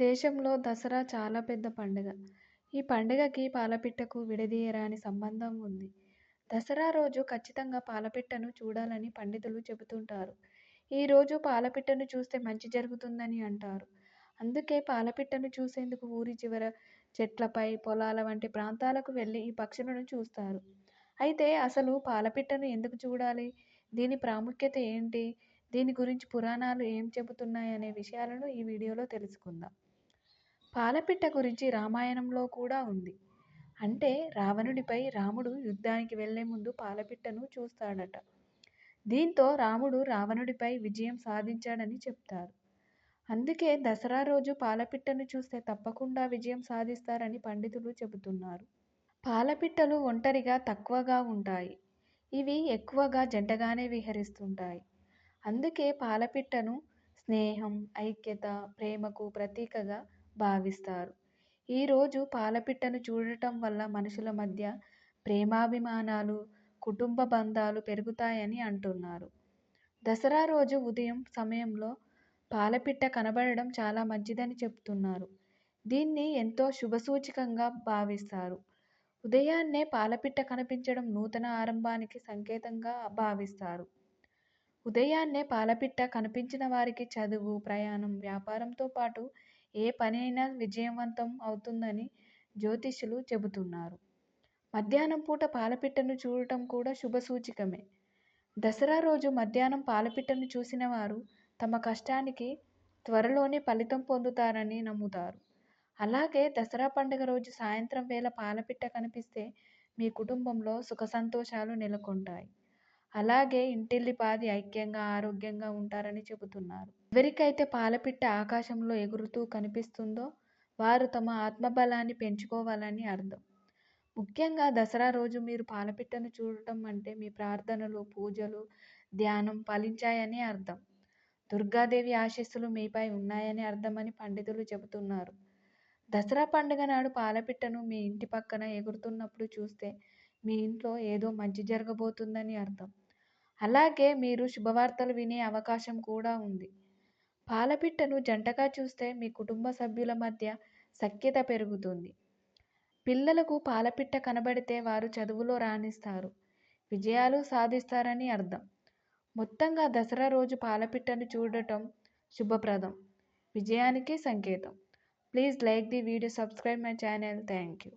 దేశంలో దసరా చాలా పెద్ద పండుగ. ఈ పండుగకి పాలపిట్టకు విడదీయరాని సంబంధం ఉంది. దసరా రోజు ఖచ్చితంగా పాలపిట్టను చూడాలని పండితులు చెబుతుంటారు. ఈ రోజు పాలపిట్టను చూస్తే మంచి జరుగుతుందని అంటారు. అందుకే పాలపిట్టను చూసేందుకు ఊరి చివర చెట్లపై, పొలాల వంటి ప్రాంతాలకు వెళ్ళి ఈ పక్షులను చూస్తారు. అయితే అసలు పాలపిట్టను ఎందుకు చూడాలి? దీని ప్రాముఖ్యత ఏంటి? దీని గురించి పురాణాలు ఏం చెబుతున్నాయనే విషయాలను ఈ వీడియోలో తెలుసుకుందాం. పాలపిట్ట గురించి రామాయణంలో కూడా ఉంది. అంటే రావణుడిపై రాముడు యుద్ధానికి వెళ్ళే ముందు పాలపిట్టను చూస్తాడట. దీంతో రాముడు రావణుడిపై విజయం సాధించాడని చెప్తారు. అందుకే దసరా రోజు పాలపిట్టను చూస్తే తప్పకుండా విజయం సాధిస్తారని పండితులు చెబుతున్నారు. పాలపిట్టలు ఒంటరిగా తక్కువగా ఉంటాయి. ఇవి ఎక్కువగా జంటగానే విహరిస్తుంటాయి. అందుకే పాలపిట్టను స్నేహం, ఐక్యత, ప్రేమకు ప్రతీకగా భావిస్తారు. ఈరోజు పాలపిట్టను చూడటం వల్ల మనుషుల మధ్య ప్రేమాభిమానాలు, కుటుంబ బంధాలు పెరుగుతాయని అంటున్నారు. దసరా రోజు ఉదయం సమయంలో పాలపిట్ట కనబడడం చాలా మంచిదని చెప్తున్నారు దీన్ని ఎంతో శుభసూచకంగా భావిస్తారు. ఉదయాన్నే పాలపిట్ట కనిపించడం నూతన ఆరంభానికి సంకేతంగా భావిస్తారు. ఉదయాన్నే పాలపిట్ట కనిపించిన వారికి చదువు, ప్రయాణం, వ్యాపారంతో పాటు ఏ పనైనా విజయవంతం అవుతుందని జ్యోతిష్యులు చెబుతున్నారు. మధ్యాహ్నం పూట పాలపిట్టను చూడటం కూడా శుభసూచకమే. దసరా రోజు మధ్యాహ్నం పాలపిట్టను చూసిన వారు తమ కష్టానికి త్వరలోనే ఫలితం పొందుతారని నమ్ముతారు. అలాగే దసరా పండుగ రోజు సాయంత్రం వేళ పాలపిట్ట కనిపిస్తే మీ కుటుంబంలో సుఖసంతోషాలు నెలకొంటాయి. అలాగే ఇంటిల్లిపాది ఐక్యంగా, ఆరోగ్యంగా ఉంటారని చెబుతున్నారు. ఎవరికైతే పాలపిట్ట ఆకాశంలో ఎగురుతూ కనిపిస్తుందో వారు తమ ఆత్మబలాన్ని పెంచుకోవాలని అర్థం. ముఖ్యంగా దసరా రోజు మీరు పాలపిట్టను చూడటం అంటే మీ ప్రార్థనలు, పూజలు, ధ్యానం ఫలించాయని అర్థం. దుర్గాదేవి ఆశీస్సులు మీపై ఉన్నాయని అర్థమని పండితులు చెబుతున్నారు. దసరా పండుగ నాడు పాలపిట్టను మీ ఇంటి పక్కన ఎగురుతున్నప్పుడు చూస్తే మీ ఇంట్లో ఏదో మంచి జరగబోతుందని అర్థం. అలాగే మీరు శుభవార్తలు వినే అవకాశం కూడా ఉంది. పాలపిట్టను జంటగా చూస్తే మీ కుటుంబ సభ్యుల మధ్య సఖ్యత పెరుగుతుంది. పిల్లలకు పాలపిట్ట కనబడితే వారు చదువులో రాణిస్తారు, విజయాలు సాధిస్తారని అర్థం. మొత్తంగా దసరా రోజు పాలపిట్టను చూడటం శుభప్రదం, విజయానికి సంకేతం. Please like the video subscribe my channel thank you